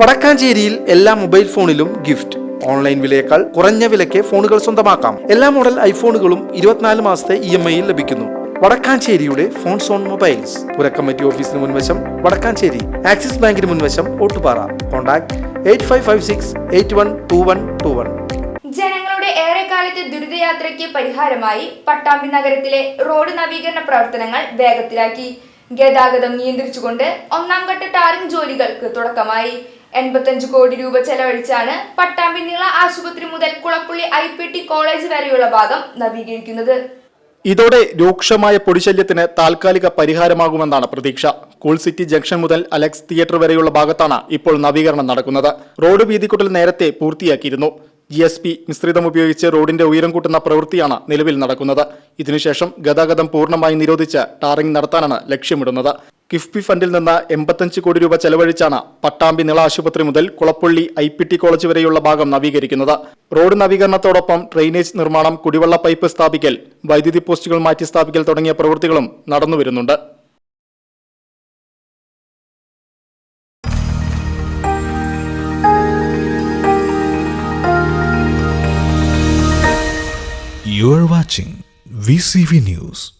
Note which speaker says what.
Speaker 1: വടക്കാഞ്ചേരിയിൽ എല്ലാ മൊബൈൽ ഫോണിലും gift. Online വിലയേക്കാൾ കുറഞ്ഞ വിലയ്ക്ക് ഫോണുകൾ സ്വന്തമാക്കാം. എല്ലാ മോഡൽ ഐഫോണുകളും ഇരുപത്തിനാല് മാസത്തെ ഇ എം ഐയിൽ ലഭിക്കുന്നു. വടക്കാഞ്ചേരിയുടെ ഫോൺ സോൺ മൊബൈൽസ്. പുരക്കമ്മറ്റി ഓഫീസിന് മുൻവശം വടക്കാഞ്ചേരി. ആക്സിസ് ബാങ്കിന് മുൻവശം Ottupara. Contact eight five five six eight one two one two one.
Speaker 2: ജനങ്ങളുടെ ഏറെക്കാലത്തെ ദുരിതയാത്രയ്ക്ക് പരിഹാരമായി പട്ടാമ്പി നഗരത്തിലെ റോഡ് നവീകരണ പ്രവർത്തനങ്ങൾ വേഗത്തിലാക്കി. ഗതാഗതം നിയന്ത്രിച്ചുകൊണ്ട് ഒന്നാം ഘട്ട ടാറിംഗ് ജോലികൾക്ക് തുടക്കമായി. എൺപത്തഞ്ച് കോടി രൂപ ചെലവഴിച്ചാണ് പട്ടാമ്പിന്നിള ആശുപത്രി മുതൽ Kulappully I P T college വരെയുള്ള ഭാഗം നവീകരിക്കുന്നത്.
Speaker 3: ഇതോടെ രൂക്ഷമായ പൊടിശല്യത്തിന് താൽക്കാലിക പരിഹാരമാകുമെന്നാണ് പ്രതീക്ഷ. കൂൾ സിറ്റി ജംഗ്ഷൻ മുതൽ അലക്സ് തിയേറ്റർ വരെയുള്ള ഭാഗത്താണ് ഇപ്പോൾ നവീകരണം നടക്കുന്നത്. റോഡ് വീതിക്കുട്ടൽ നേരത്തെ പൂർത്തിയാക്കിയിരുന്നു. ജി എസ് പി മിശ്രിതം ഉപയോഗിച്ച് റോഡിന്റെ ഉയരം കൂട്ടുന്ന പ്രവൃത്തിയാണ് നിലവിൽ നടക്കുന്നത്. ഇതിനുശേഷം ഗതാഗതം പൂർണമായി നിരോധിച്ച് ടാറിംഗ് നടത്താനാണ് ലക്ഷ്യമിടുന്നത്. കിഫ്ബി ഫണ്ടിൽ നിന്ന് എൺപത്തഞ്ച് കോടി രൂപ ചെലവഴിച്ചാണ് പട്ടാമ്പി നിള ആശുപത്രി മുതൽ Kulappully I P T college വരെയുള്ള ഭാഗം നവീകരിക്കുന്നത് റോഡ് നവീകരണത്തോടൊപ്പം ഡ്രെയിനേജ് നിർമ്മാണം കുടിവെള്ള പൈപ്പ് സ്ഥാപിക്കൽ വൈദ്യുതി പോസ്റ്റുകൾ മാറ്റി സ്ഥാപിക്കൽ തുടങ്ങിയ പ്രവൃത്തികളും നടന്നുവരുന്നുണ്ട്
Speaker 4: You watching VCV News.